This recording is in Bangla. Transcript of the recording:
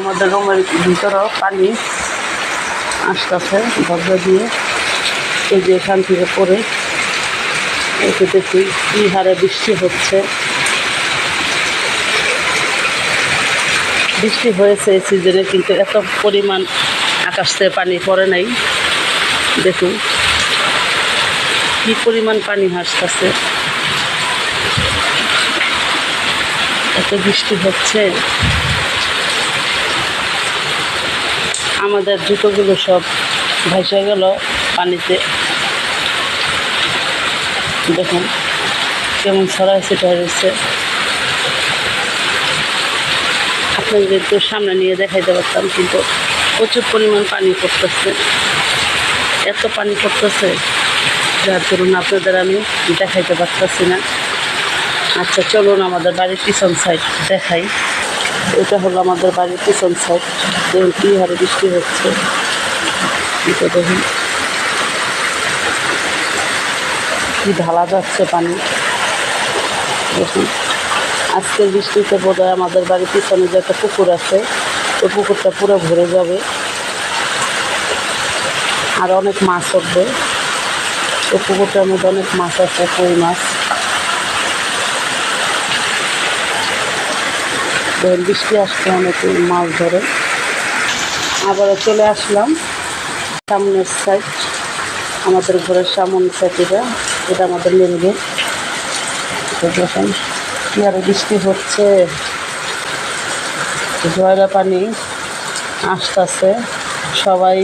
আমাদের রুমের ভিতরেও পানি আসতেছে, দরজা দিয়ে। এই যে এখান থেকে পড়ে এতে দেখি কী হারে বৃষ্টি হচ্ছে। বৃষ্টি হয়েছে এই সিজনে, কিন্তু এত পরিমাণ আকাশ থেকে পানি পড়ে নাই। দেখুন, কি পরিমাণ পানি হাসতেছে এত বৃষ্টি হচ্ছে। আমাদের জুতোগুলো সব ভেসে গেল পানিতে। দেখুন কেমন ছড়াই ছিটা রয়েছে। আপনাদের একটু সামনে নিয়ে দেখাইতে পারতাম, কিন্তু প্রচুর পরিমাণ পানি পড়তেছে। এত পানি পড়তেছে, যার ধরুন আপনাদের আমি দেখাইতে পারতেছি না। আচ্ছা চলুন আমাদের বাড়ির পিছন সাইড দেখাই। এটা হলো আমাদের বাড়ির পিছন সাইড দেখুন কী হারে বৃষ্টি হচ্ছে। এটা দেখুন। কি ঢালা যাচ্ছে পানি। দেখুন। আজকের বৃষ্টিতে বোধহয় আমাদের বাড়ির পিছনে যে একটা পুকুর আছে, ওই পুকুরটা পুরো ভরে যাবে। আর অনেক মাছ উঠবে। ওই পুকুরটার মধ্যে অনেক মাছ আছে, কই মাছ। দেখুন বৃষ্টি আসছে অনেক মাছ ধরে। আবারও চলে আসলাম সামনের সাইড আমাদের ঘরের সামনের সাইড। এটা আমাদের মেন গেট কি আরও বৃষ্টি হচ্ছে। জয়রা পানি আসতেছে। সবাই